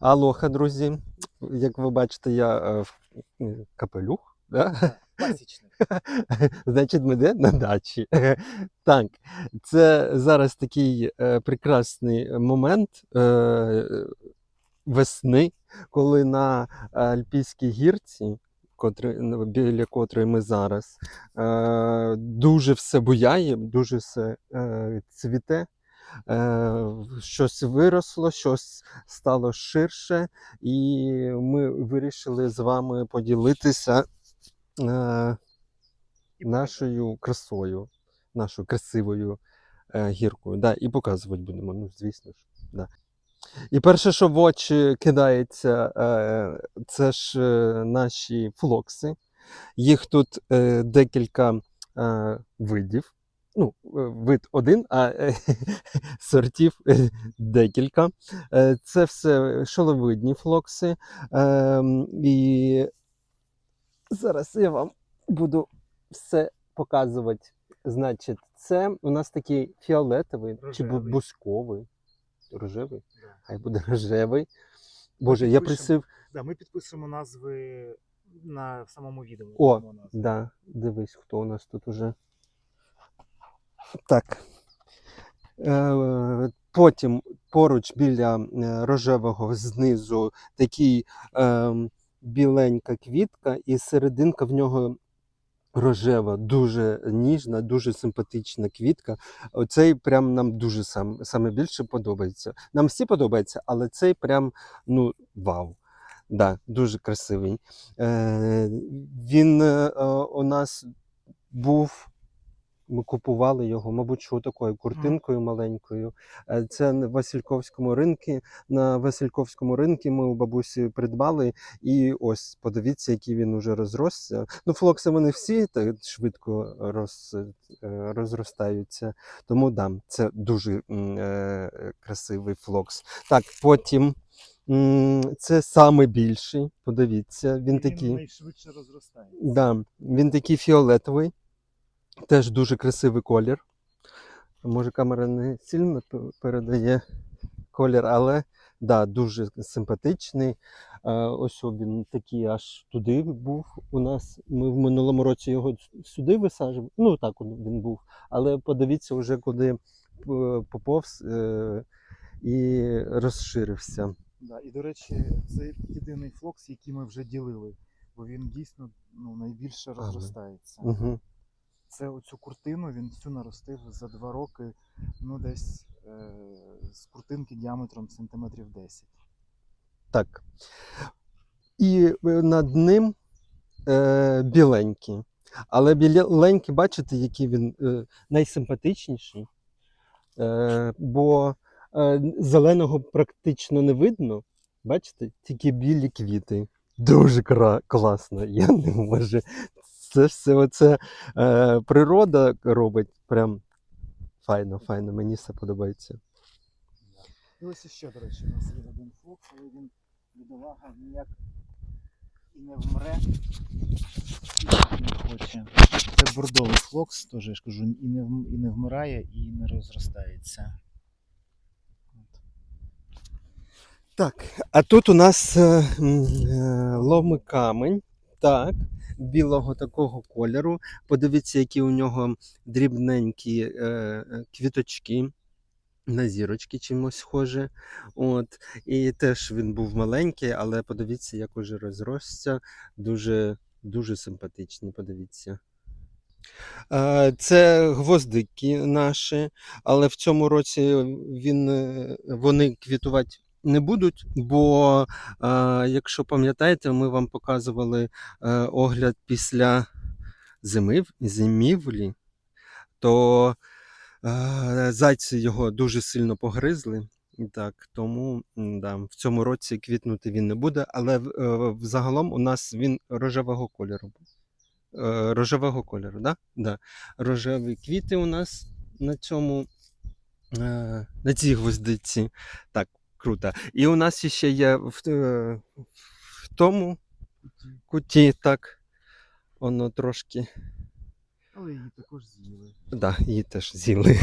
Алоха, друзі. Як ви бачите, я е, в капелюх. Да? Значить, ми де на дачі. Так, це зараз такий е, прекрасний момент е, весни, коли на Альпійській гірці, котрі, ну, біля котрої ми зараз, е, дуже все буяє, дуже все е, цвіте. Е, щось виросло, щось стало ширше, і ми вирішили з вами поділитися е, нашою красою, нашою красивою е, гіркою. Да, і показувати будемо, ну, звісно ж. Да. І перше, що в очі кидається, е, це ж е, наші флокси. Їх тут е, декілька е, видів. Ну, е, вид один, а е, сортів е, декілька. Це все шоловидні флокси. Е, І зараз я вам буду все показувати. Значить, це у нас такий фіолетовий чи Рожевий. бусковий. Рожевий? Да. Хай буде рожевий. Боже, я присив. Да, ми підписуємо назви на самому відео. О, назви. Да, дивись, хто у нас тут уже. Так. Е, потім поруч біля е, рожевого знизу такий е, біленька квітка, і серединка в нього рожева, дуже ніжна, дуже симпатична квітка. Оцей прям нам дуже сам, саме більше подобається. Нам всі подобаються, але цей прям ну вау. Да, дуже красивий. Він у нас був. Ми купували його, мабуть, що такою куртинкою маленькою. Е, Це на Васильковському ринку. На Васильковському ринку ми у бабусі придбали. І ось подивіться, який він уже розросся. Ну, флокси вони всі так швидко роз, е, розростаються. Тому да, це дуже е, красивий флокс. Так, потім це саме більший. Подивіться, він такий. він такий фіолетовий, теж дуже красивий колір. Може, камера не сильно передає колір, але да, дуже симпатичний. Е, Ось він такий аж туди був у нас. Ми в минулому році його сюди висаджували. Ну так він був. Але подивіться вже, куди е, поповз е, і розширився. Да, і, до речі, це єдиний флокс, який ми вже ділили, бо він дійсно ну, найбільше розростається. Угу. Це оцю куртину він всю наростив за два роки, ну десь е, з куртинки діаметром сантиметрів 10. Так. І е, над ним е, біленький. Але біленький, бачите, який він е, найсимпатичніший. Е, бо е, зеленого практично не видно. Бачите, тільки білі квіти. Дуже кра- класно. Я не можу. Це все оце е, природа робить прям файно, файно. Мені все подобається. І ось іще, до речі, у нас є один флокс, але він бідолага ніяк і не вмре. І не хоче. Це бордовий флокс, теж я ж кажу, і не, і не вмирає, і не розростається. Так, а тут у нас е, е, ломи камень, так, білого такого кольору. Подивіться, які у нього дрібненькі е, е, квіточки. На зірочки чимось схоже. От. І теж він був маленький, але подивіться, як уже розросся. Дуже, дуже симпатичний, подивіться. Це гвоздики наші, але в цьому році він, е, вони квітувати не будуть, бо, е, якщо пам'ятаєте, ми вам показували е, огляд після зими, зимівлі, то е, зайці його дуже сильно погризли. Так, тому да, в цьому році квітнути він не буде, але взагалом у нас він рожевого кольору. Рожевого кольору, да? Да. Рожеві квіти у нас на цьому, на цій гвоздиці. Так, круто. І у нас ще є в, е, в тому куті, так, воно трошки. Але її також з'їли. Да, її теж з'їли.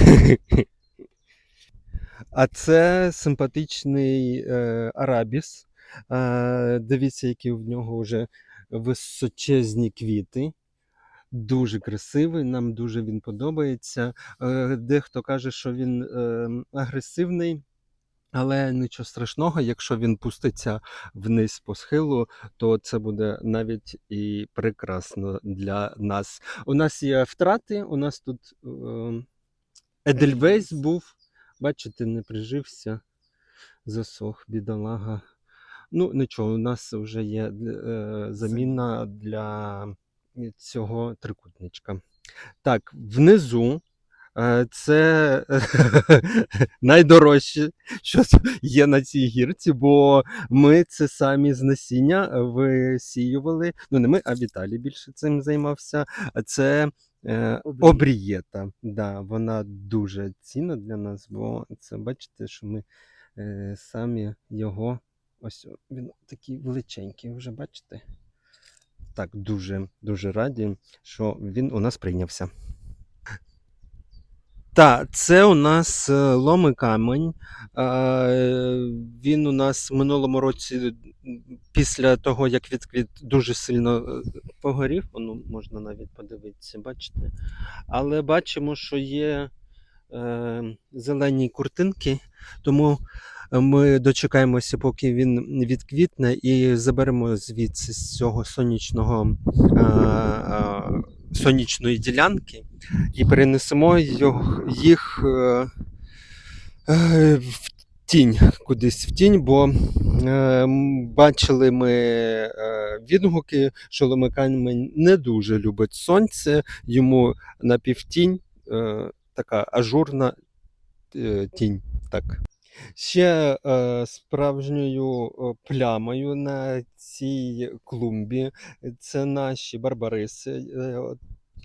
А це симпатичний е, арабіс. Е, дивіться, які в нього вже височезні квіти. Дуже красивий, нам дуже він подобається. Е, дехто каже, що він е, агресивний, але нічого страшного, якщо він пуститься вниз по схилу, то це буде навіть і прекрасно для нас. У нас є втрати, у нас тут е, Едельвейс був, бачите, не прижився, засох, бідолага. Ну, нічого, у нас вже є е, заміна для цього трикутничка. Так, внизу це найдорожче, що є на цій гірці, бо ми це самі з насіння висіювали. Ну, не ми, а Віталій більше цим займався. Це е, Обрієта. обрієта. Да, вона дуже цінна для нас, бо це бачите, що ми е, самі його. Ось він такий величенький, вже бачите? Так, дуже дуже раді, що він у нас прийнявся. Так, це у нас е, ломи камень. Він у нас в минулому році, після того, як відквіт, дуже сильно е, погорів. Воно можна навіть подивитися, бачите. Але бачимо, що є е, зелені куртинки, тому ми дочекаємося, поки він відквітне, і заберемо звідси з цього сонячного сонячної ділянки і перенесемо їх е, е, в тінь, кудись в тінь, бо е, бачили ми відгуки, що Ломикамень не дуже любить сонце, йому напівтінь, е, така ажурна тінь. Так. Ще е, справжньою е, плямою на цій клумбі це наші барбариси. Е,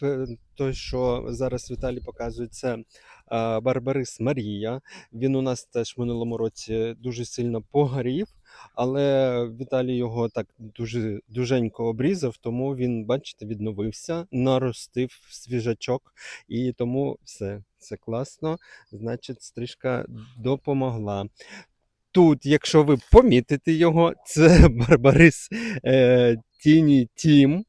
е, той, що зараз Віталій показує, це е, Барбарис Марія. Він у нас теж в минулому році дуже сильно погорів, але Віталій його так дуже дуженько обрізав, тому він, бачите, відновився, наростив свіжачок, і тому все, це класно. Значить, стрижка допомогла. Тут, якщо ви помітите його, це Барбарис е, Тіні Тім.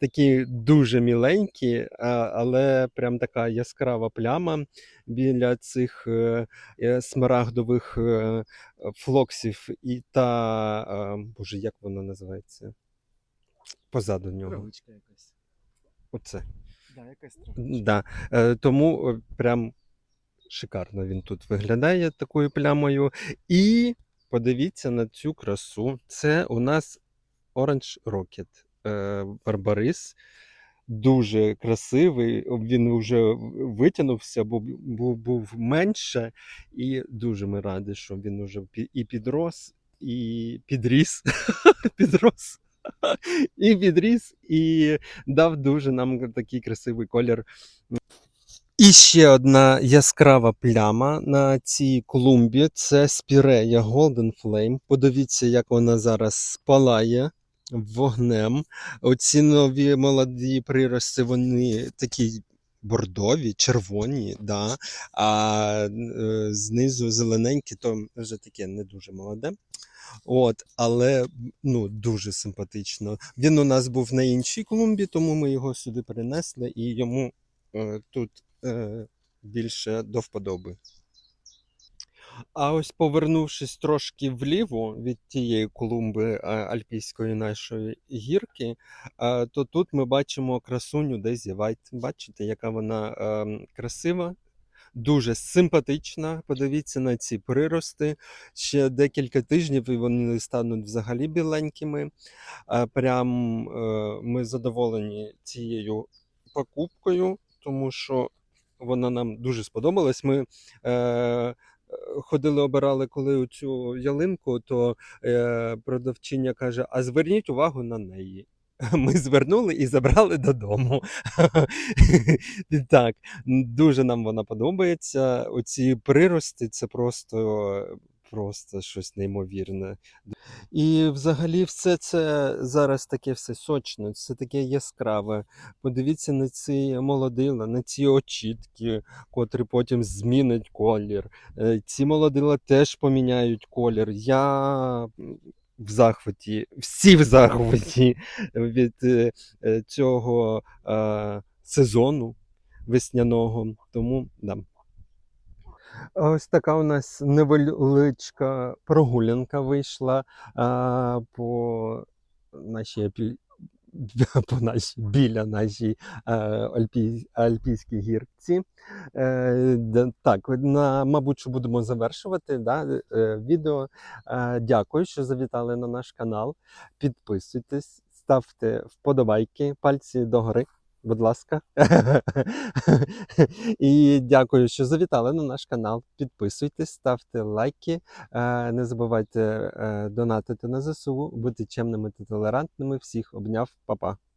Такі дуже міленькі, але прям така яскрава пляма біля цих е, е, смарагдових е, флоксів і та. Боже, як воно називається? Позаду нього. Травичка якась. Оце. Да, якась травичка. Да. Тому прям шикарно він тут виглядає такою плямою. І подивіться на цю красу. Це у нас Orange Rocket Барбарис. Дуже красивий. Він вже витягнувся, бо був, був менше. І дуже ми раді, що він вже і підрос, і підріс. підрос. І підріс, і дав дуже нам такий красивий колір. І ще одна яскрава пляма на цій клумбі це спірея Golden Flame. Подивіться, як вона зараз спалає вогнем. Оці нові молоді прирости, вони такі бордові, червоні, да. а е, знизу зелененькі, то вже таке не дуже молоде. От, але ну, дуже симпатично. Він у нас був на іншій клумбі, тому ми його сюди перенесли і йому е, тут е, більше до вподоби. А ось повернувшись трошки вліво від тієї клумби е, альпійської нашої гірки, е, то тут ми бачимо красуню Дезі Вайт. Бачите, яка вона е, красива, дуже симпатична. Подивіться на ці прирости. Ще декілька тижнів і вони стануть взагалі біленькими. Е, Прям ми задоволені цією покупкою, тому що вона нам дуже сподобалась. Ми ходили, обирали коли цю ялинку, то е, продавчиня каже: А зверніть увагу на неї. Ми звернули і забрали додому. так, дуже нам вона подобається. Оці прирости це просто, просто щось неймовірне. І взагалі все це зараз таке все сочне, все таке яскраве. Подивіться на ці молодила, на ці очітки, котрі потім змінять колір. Е, Ці молодила теж поміняють колір. Я в захваті, всі в захваті від е, е, цього сезону весняного. Тому да. Ось така у нас невеличка прогулянка вийшла а, по нашій по нашій, біля нашій е, альпій... альпійській гірці. Е, так, на, мабуть, що будемо завершувати да, е, відео. Е, дякую, що завітали на наш канал. Підписуйтесь, ставте вподобайки, пальці догори. Будь ласка. І дякую, що завітали на наш канал. Підписуйтесь, ставте лайки. Е, Не забувайте е, донатити на ЗСУ, бути чемними та толерантними. Всіх обняв, Па-па.